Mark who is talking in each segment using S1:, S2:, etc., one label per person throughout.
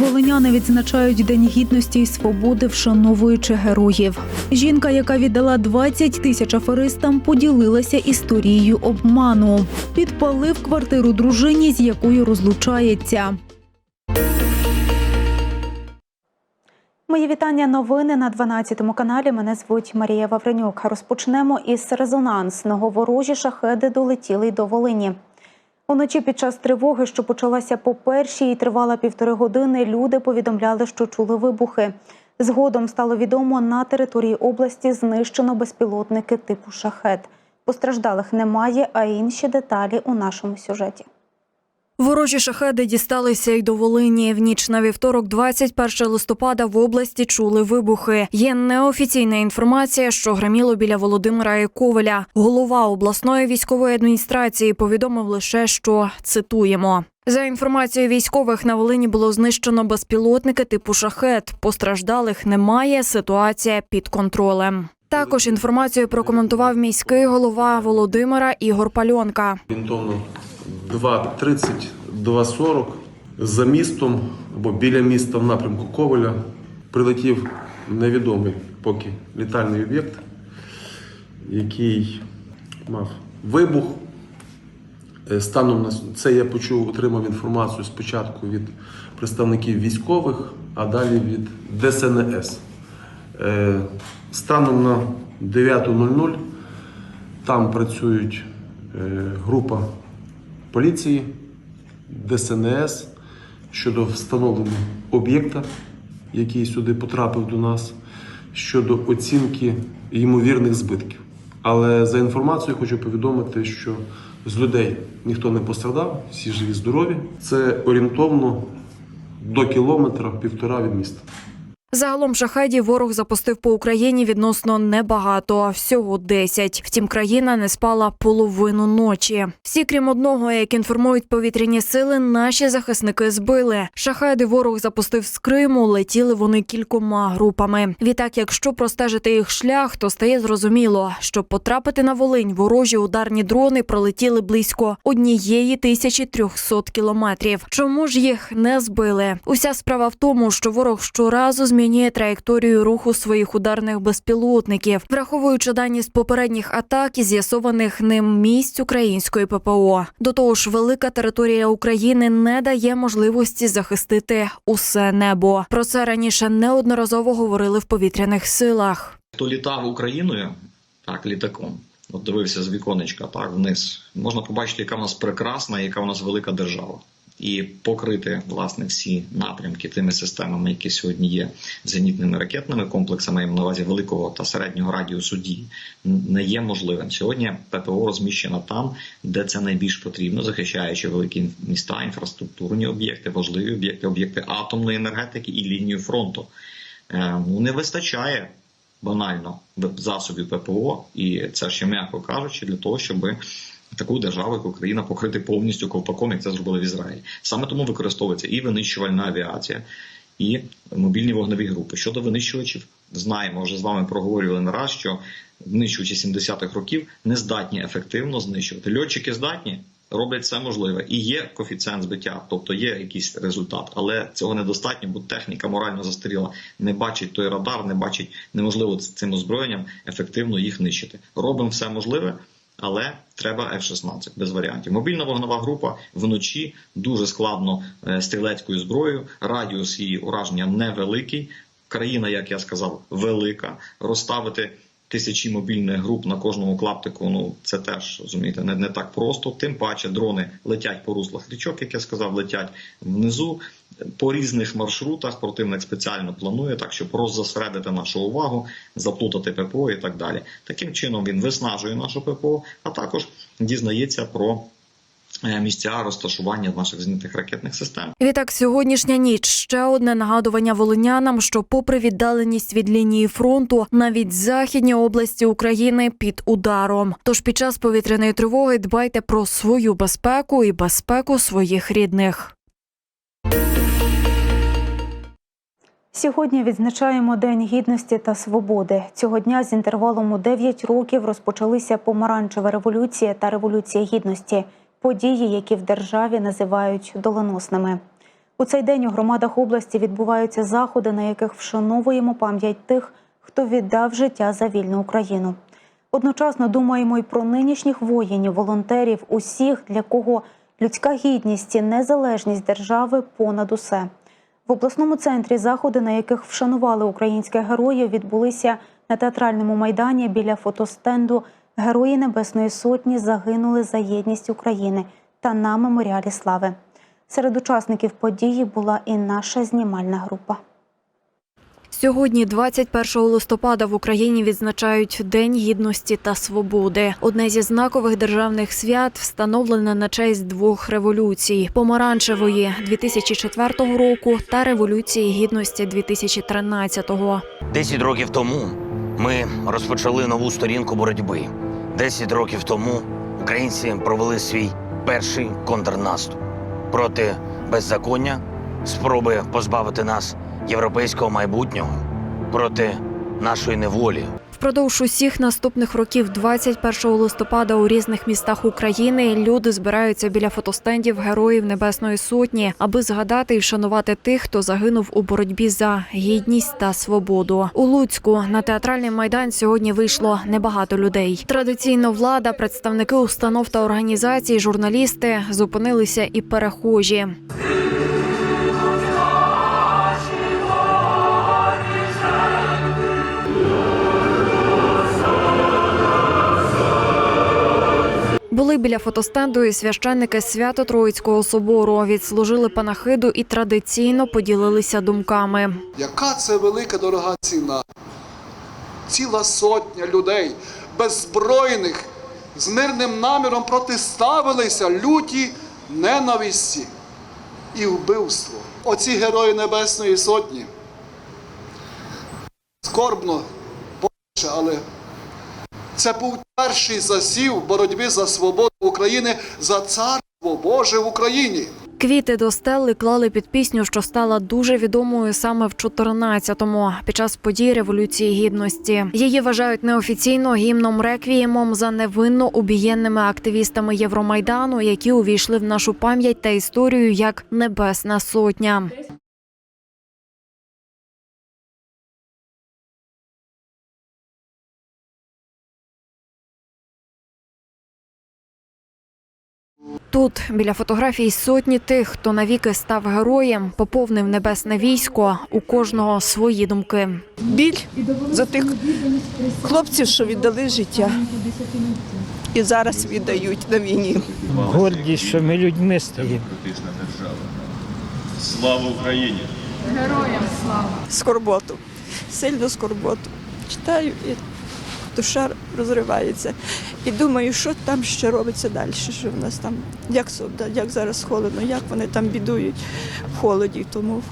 S1: Волиняни відзначають День гідності і свободи, вшановуючи героїв. Жінка, яка віддала 20 тисяч аферистам, поділилася історією обману. Підпалив квартиру дружині, з якою розлучається. Мої вітання. Новини на 12 каналі. Мене звуть Марія Вавренюк. Розпочнемо із резонансного. Ворожі шахеди долетіли й до Волині. Уночі під час тривоги, що почалася по першій і тривала півтори години, люди повідомляли, що чули вибухи. Згодом стало відомо, на території області знищено безпілотники типу шахет. Постраждалих немає, а інші деталі у нашому сюжеті. Ворожі шахеди дісталися й до Волині. В ніч на вівторок, 21 листопада, в області чули вибухи. Є неофіційна інформація, що гриміло біля Володимира і Ковеля. Голова обласної військової адміністрації повідомив лише, що цитуємо. За інформацією військових, на Волині було знищено безпілотники типу шахет. Постраждалих немає. Ситуація під контролем. Також інформацію прокоментував міський голова Володимира Ігор Пальонка.
S2: орієнтовно 2.30, 2.40 за містом або біля міста в напрямку Коваля прилетів невідомий поки літальний об'єкт, який мав вибух. Е, Станом на це я почув, отримав інформацію спочатку від представників військових, а далі від ДСНС. Е, Станом на 9.00 там працюють е, група поліції, ДСНС щодо встановлення об'єкта, який сюди потрапив до нас, щодо оцінки ймовірних збитків. Але за інформацією хочу повідомити, що з людей ніхто не пострадав, всі живі, здорові. Це орієнтовно до кілометра півтора від міста.
S1: Загалом шахедів ворог запустив по Україні відносно небагато, всього 10. Втім, країна не спала половину ночі. Всі, крім одного, як інформують повітряні сили, наші захисники збили. Шахеди ворог запустив з Криму. Летіли вони кількома групами. Відтак, якщо простежити їх шлях, то стає зрозуміло, щоб потрапити на Волинь, ворожі ударні дрони пролетіли близько однієї тисячі трьохсот кілометрів. Чому ж їх не збили? Уся справа в тому, що ворог щоразу змінює траєкторію руху своїх ударних безпілотників, враховуючи дані з попередніх атак і з'ясованих ним місць української ППО. До того ж, велика територія України не дає можливості захистити усе небо. Про це раніше неодноразово говорили в повітряних силах.
S3: Хто літав Україною, так, літаком, от дивився з віконечка, так, вниз, можна побачити, яка в нас прекрасна, яка в нас велика держава. І покрити власне всі напрямки тими системами, які сьогодні є зенітними ракетними комплексами, на увазі великого та середнього радіусу дій, не є можливим. Сьогодні ППО розміщено там, де це найбільш потрібно, захищаючи великі міста, інфраструктурні об'єкти, важливі об'єкти, об'єкти атомної енергетики і лінію фронту. Е, Ну не вистачає банально засобів ППО, і це ще м'яко кажучи, для того, щоб таку державу, як Україна, покрити повністю ковпаком, як це зробили в Ізраїлі. Саме тому використовується і винищувальна авіація, і мобільні вогневі групи. Щодо винищувачів, знаємо, вже з вами проговорювали не раз, що винищувачі 70-х років не здатні ефективно знищувати. Льотчики здатні. Роблять все можливе і є коефіцієнт збиття, тобто є якийсь результат, але цього недостатньо, бо техніка морально застаріла, не бачить той радар, не бачить неможливо цим озброєнням ефективно їх нищити. Робимо все можливе, але треба F-16, без варіантів. Мобільна вогнова група вночі дуже складно е, стрілецькою зброєю. Радіус її ураження невеликий. Країна, як я сказав, велика. Розставити тисячі мобільних груп на кожному клаптику. Ну це теж розумієте, не, не так просто. Тим паче дрони летять по руслах річок, як я сказав, летять внизу. По різних маршрутах противник спеціально планує так, щоб роззасередити нашу увагу, заплутати ППО і так далі. Таким чином він виснажує нашу ППО, а також дізнається про місця розташування наших зенітних ракетних систем.
S1: Відтак, сьогоднішня ніч ще одне нагадування волинянам, що, попри віддаленість від лінії фронту, навіть західні області України під ударом. Тож під час повітряної тривоги дбайте про свою безпеку і безпеку своїх рідних. Сьогодні відзначаємо День гідності та свободи. Цього дня з інтервалом у 9 років розпочалися помаранчева революція та революція гідності події, які в державі називають доленосними.
S4: У цей день у громадах області відбуваються заходи, на яких вшановуємо пам'ять тих, хто віддав життя за вільну Україну. Одночасно думаємо й про нинішніх воїнів, волонтерів, усіх, для кого людська гідність і незалежність держави понад усе. В обласному центрі заходи, на яких вшанували українських героїв, відбулися на театральному майдані біля фотостенду Герої Небесної Сотні загинули за єдність України та на меморіалі слави. Серед учасників події була і наша знімальна група.
S1: Сьогодні, 21 листопада, в Україні відзначають День гідності та свободи. Одне зі знакових державних свят встановлене на честь двох революцій: помаранчевої 2004 року та революції гідності 2013-го.
S5: Десять років тому ми розпочали нову сторінку боротьби. Десять років тому українці провели свій перший контрнаступ. Проти беззаконня, спроби позбавити нас європейського майбутнього, проти нашої неволі,
S1: Впродовж усіх наступних років, 21 листопада, у різних містах України люди збираються біля фотостендів Героїв Небесної Сотні, аби згадати і вшанувати тих, хто загинув у боротьбі за гідність та свободу. У Луцьку на театральний майдан сьогодні вийшло небагато людей. Традиційно влада, представники установ та організацій, журналісти зупинилися і перехожі. Були біля фотостенду і священники Свято-Троїцького собору. Відслужили панахиду і традиційно поділилися думками.
S6: Яка це велика дорога ціна? Ціла сотня людей беззбройних з мирним наміром протиставилися люті ненависті і вбивству. Оці герої Небесної Сотні. Скорбно, але це був перший засів боротьби за свободу України, за царство Боже в Україні.
S1: Квіти до стели клали під пісню, що стала дуже відомою саме в 14-му, під час подій Революції Гідності. Її вважають неофіційно гімном реквіємом за невинно убієнними активістами Євромайдану, які увійшли в нашу пам'ять та історію як Небесна Сотня. Тут, біля фотографій сотні тих, хто навіки став героєм, поповнив небесне військо. У кожного свої думки.
S7: біль за тих хлопців, що віддали життя. І зараз віддають на війні.
S8: гордість, що ми людьми стаємо.
S9: Слава Україні!
S7: Героям слава Скорботу, сильну скорботу. Читаю і душа розривається. І думаю, що там ще робиться далі, що в нас там, як, як зараз холодно, як вони там бідують в холоді, тому.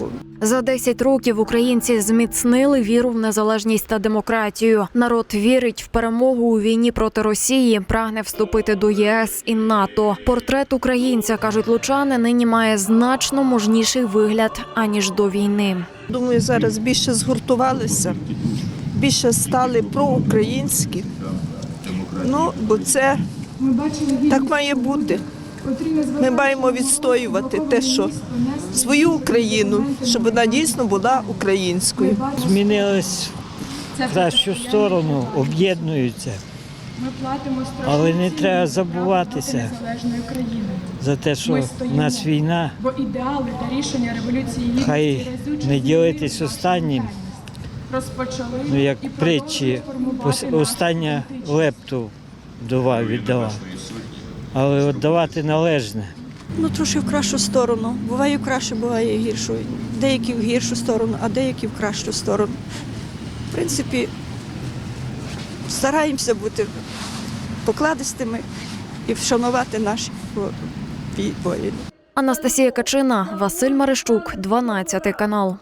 S1: За 10 років українці зміцнили віру в незалежність та демократію. Народ вірить в перемогу у війні проти Росії, прагне вступити до ЄС і НАТО. Портрет українця кажуть лучани, нині має значно мужніший вигляд аніж до війни.
S7: Думаю, зараз більше згуртувалися, більше стали проукраїнські. Ну, бо це так має бути. Ми маємо відстоювати те, що свою Україну, щоб вона дійсно була українською.
S8: Змінились в кращу сторону, об'єднуються. Але не треба забуватися за те, що в нас війна,
S10: Бо ідеали та рішення революції
S8: хай не ділитись останнім.
S10: Розпочали
S8: Ну як
S10: і
S8: притчі, остання лепту вдова віддала. Але віддавати належне.
S7: Ну, трошки в кращу сторону. Буває краще, буває і гіршу. Деякі в гіршу сторону, а деякі в кращу сторону. В принципі, стараємося бути покладистими і вшанувати наші воїни.
S1: Анастасія Качина, Василь Марищук, 12 канал.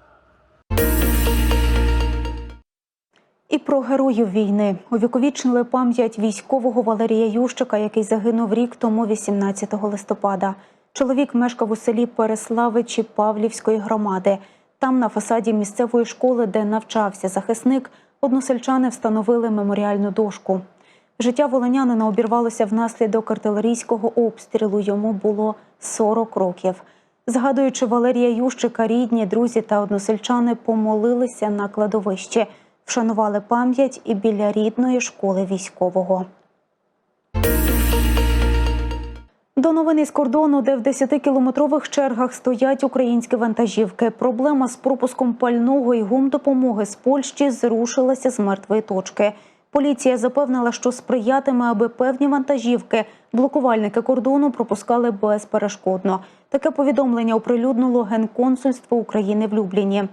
S4: І про героїв війни увіковічнили пам'ять військового Валерія Ющика, який загинув рік тому, 18 листопада. Чоловік мешкав у селі Переславичі Павлівської громади. Там, на фасаді місцевої школи, де навчався захисник, односельчани встановили меморіальну дошку. Життя волонянина обірвалося внаслідок артилерійського обстрілу. Йому було 40 років. Згадуючи Валерія Ющика, рідні, друзі та односельчани помолилися на кладовищі, вшанували пам'ять і біля рідної школи військового. До новини з кордону, де в 10-кілометрових чергах стоять українські вантажівки. Проблема з пропуском пального і гумдопомоги з Польщі зрушилася з мертвої точки. Поліція запевнила, що сприятиме, аби певні вантажівки блокувальники кордону пропускали безперешкодно. Таке повідомлення оприлюднило Генконсульство України в Любліні.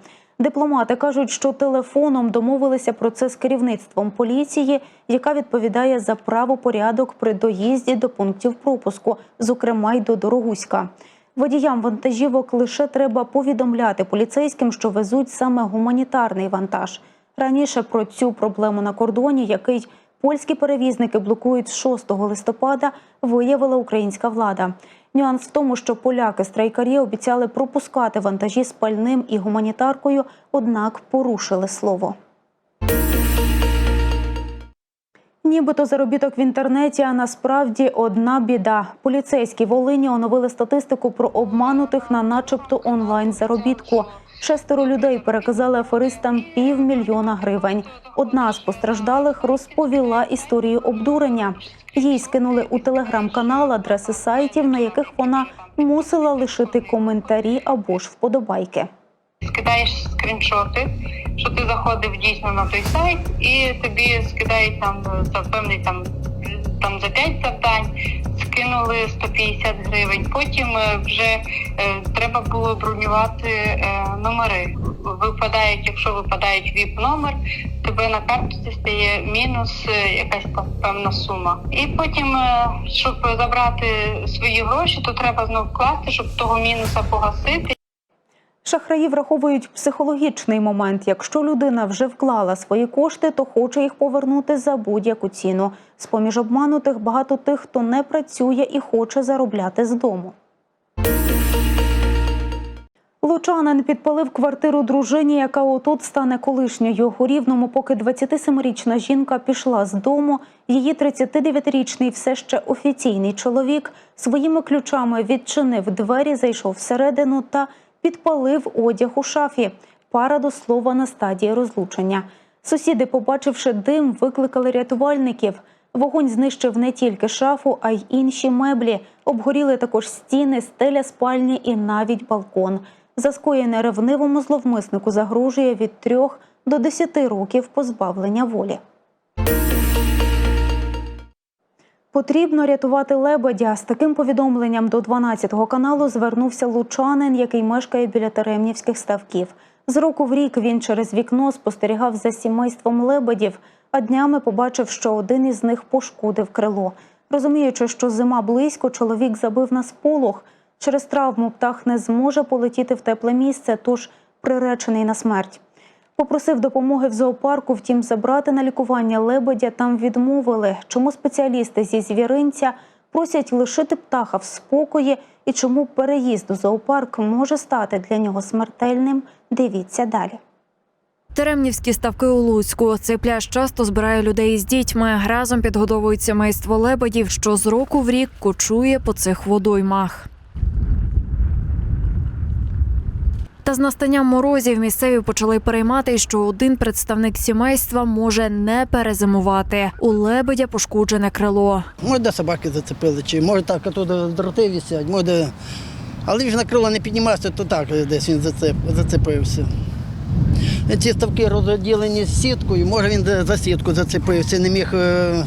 S4: Дипломати кажуть, що телефоном домовилися про це з керівництвом поліції, яка відповідає за правопорядок при доїзді до пунктів пропуску, зокрема й до Дорогуська. Водіям вантажівок лише треба повідомляти поліцейським, що везуть саме гуманітарний вантаж. Раніше про цю проблему на кордоні, який польські перевізники блокують з 6 листопада, виявила українська влада. Нюанс в тому, що поляки-страйкарі обіцяли пропускати вантажі з пальним і гуманітаркою, однак порушили слово. Нібито заробіток в інтернеті, а насправді одна біда. Поліцейські Волині оновили статистику про обманутих на начебто онлайн заробітку. Шестеро людей переказали аферистам півмільйона гривень. Одна з постраждалих розповіла історію обдурення. Їй скинули у телеграм-канал адреси сайтів, на яких вона мусила лишити коментарі або ж вподобайки.
S9: скидаєш скріншоти, що ти заходив дійсно на той сайт, і тобі скидають там за певний там, там за 5 завдань, скинули 150 гривень. Потім е, вже е, треба було бронювати е, номери. Випадають, якщо випадають віп номер, тебе на картці стає мінус якась там певна сума. І потім, щоб забрати свої гроші, то треба знов вкласти, щоб того мінуса погасити.
S4: Шахраї враховують психологічний момент. Якщо людина вже вклала свої кошти, то хоче їх повернути за будь-яку ціну. З поміж обманутих багато тих, хто не працює і хоче заробляти з дому. Лучанин підпалив квартиру дружині, яка отут стане колишньою. У рівному, поки 27-річна жінка пішла з дому, її 39-річний все ще офіційний чоловік своїми ключами відчинив двері, зайшов всередину та підпалив одяг у шафі. Пара до слова на стадії розлучення. Сусіди, побачивши дим, викликали рятувальників. Вогонь знищив не тільки шафу, а й інші меблі. Обгоріли також стіни, стеля спальні і навіть балкон. За скоєне ревнивому зловмиснику загрожує від 3 до 10 років позбавлення волі. Потрібно рятувати лебедя. З таким повідомленням до 12-го каналу звернувся лучанин, який мешкає біля Теремнівських ставків. З року в рік він через вікно спостерігав за сімейством лебедів, а днями побачив, що один із них пошкодив крило. Розуміючи, що зима близько, чоловік забив на сполох. Через травму птах не зможе полетіти в тепле місце, тож приречений на смерть. Попросив допомоги в зоопарку, втім, забрати на лікування лебедя там відмовили. Чому спеціалісти зі звіринця просять лишити птаха в спокої і чому переїзд у зоопарк може стати для нього смертельним? Дивіться далі.
S1: Теремнівські ставки у Луцьку. Цей пляж часто збирає людей з дітьми. Разом підгодовують сімейство лебедів, що з року в рік кочує по цих водоймах. Та з настанням морозів місцеві почали переймати, що один представник сімейства може не перезимувати. У лебедя пошкоджене крило.
S11: Може, де собаки зацепили, чи може так тут дроти висять, може. Але ж на крило не піднімався, то так десь він зацеп, зацепився. Ці ставки розділені з сіткою, може він за сітку зацепився, не міг е,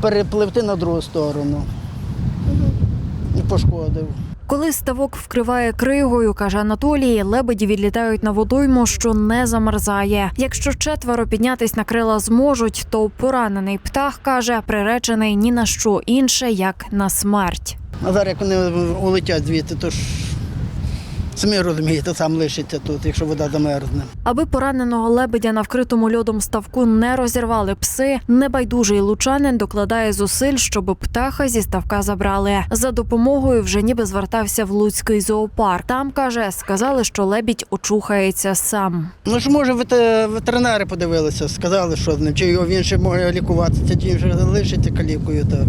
S11: перепливти на другу сторону. І пошкодив.
S1: Коли ставок вкриває кригою, каже Анатолій, лебеді відлітають на водойму, що не замерзає. Якщо четверо піднятись на крила зможуть, то поранений птах каже, приречений ні на що інше, як на смерть.
S11: А зараз вони улетять звідти, то ж самі розумієте, сам лишиться тут, якщо вода замерзне.
S1: Аби пораненого лебедя на вкритому льодом ставку не розірвали пси, небайдужий лучанин докладає зусиль, щоб птаха зі ставка забрали. За допомогою вже ніби звертався в Луцький зоопарк. Там каже, сказали, що лебідь очухається сам.
S11: Ну ж може вете- ветеринари подивилися, сказали, що з ним, чи його він ще може лікуватися, чи він вже лишиться калікою так.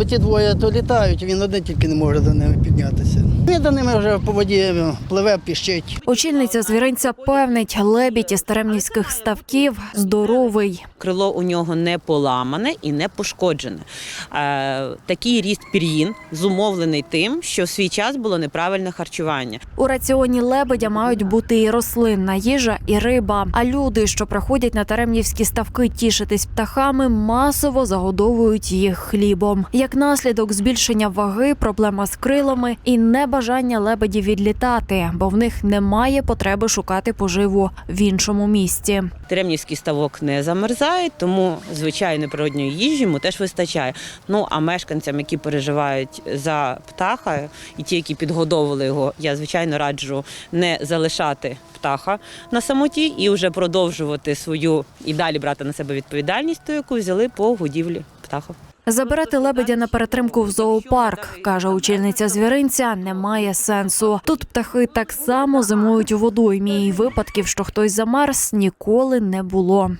S11: Бо ті двоє то літають, він один тільки не може до ними піднятися. Він до ними вже по воді пливе, піщить.
S1: Очільниця звіринця певнить, лебідь із теремнівських ставків здоровий.
S12: Крило у нього не поламане і не пошкоджене. Е, такий ріст пір'їн зумовлений тим, що в свій час було неправильне харчування.
S1: У раціоні лебедя мають бути і рослинна їжа, і риба. А люди, що приходять на теремнівські ставки тішитись птахами, масово загодовують їх хлібом. Як наслідок збільшення ваги, проблема з крилами і небажання лебедів відлітати, бо в них немає потреби шукати поживу в іншому місці.
S12: Теремнівський ставок не замерзає, тому звичайної природньої їжі йому теж вистачає. Ну а мешканцям, які переживають за птаха, і ті, які підгодовували його, я звичайно раджу не залишати птаха на самоті і вже продовжувати свою і далі брати на себе відповідальність, ту, яку взяли по годівлі птаха.
S1: Забирати лебедя на перетримку в зоопарк, каже очільниця звіринця, немає сенсу. Тут птахи так само зимують у водоймі, і випадків, що хтось замерз, ніколи не було.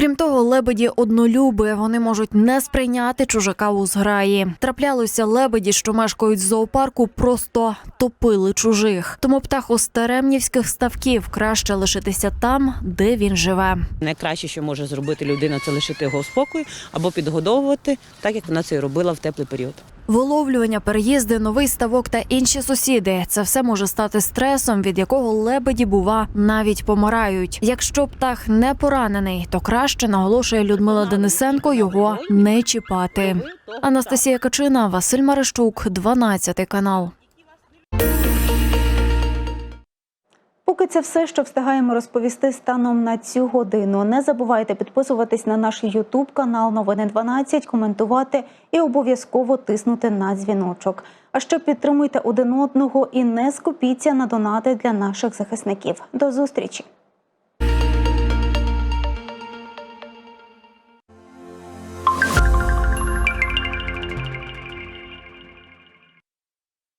S1: Крім того, лебеді однолюби. Вони можуть не сприйняти чужака у зграї. Траплялося лебеді, що мешкають в зоопарку, просто топили чужих. Тому птаху з теремнівських ставків краще лишитися там, де він живе.
S12: Найкраще, що може зробити людина, це лишити його в спокою або підгодовувати, так як вона це робила в теплий період.
S1: Виловлювання, переїзди, новий ставок та інші сусіди це все може стати стресом, від якого лебеді, бува, навіть помирають. Якщо птах не поранений, то краще наголошує Людмила Денисенко його не чіпати. Анастасія Качина, Василь Марищук, 12 канал.
S4: Поки це все, що встигаємо розповісти станом на цю годину. Не забувайте підписуватись на наш Ютуб канал Новини 12, коментувати і обов'язково тиснути на дзвіночок. А ще підтримуйте один одного і не скупіться на донати для наших захисників. До зустрічі!